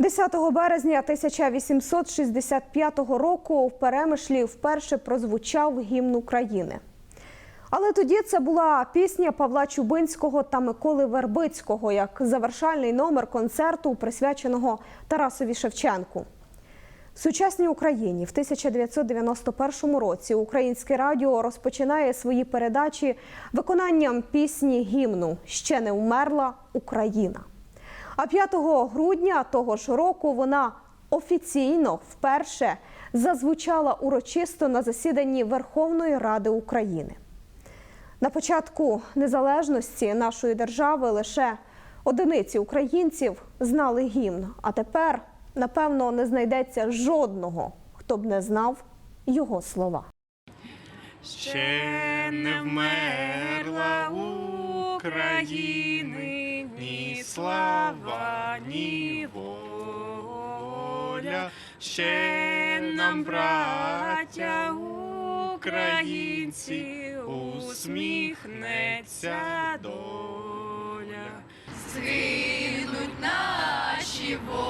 10 березня 1865 року в Перемишлі вперше прозвучав гімн України. Але тоді це була пісня Павла Чубинського та Миколи Вербицького як завершальний номер концерту, присвяченого Тарасові Шевченку. В сучасній Україні в 1991 році Українське радіо розпочинає свої передачі виконанням пісні гімну Ще не вмерла Україна. А 5 грудня того ж року вона офіційно вперше зазвучала урочисто на засіданні Верховної Ради України. На початку незалежності нашої держави лише одиниці українців знали гімн, а тепер, напевно, не знайдеться жодного, хто б не знав його слова. Ще не вмерла України ні слава, ні воля. Ще нам, браття українці, усміхнеться доля. Згинуть наші воріженьки,